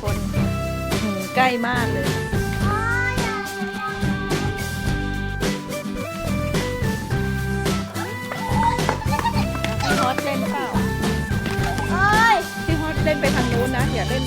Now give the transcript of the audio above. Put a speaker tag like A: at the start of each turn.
A: คนใกล้มากเลยพี่ฮอตเล่นเปล่าพี่ฮอตเล่นไปทางนู้นนะ อย่าเล่น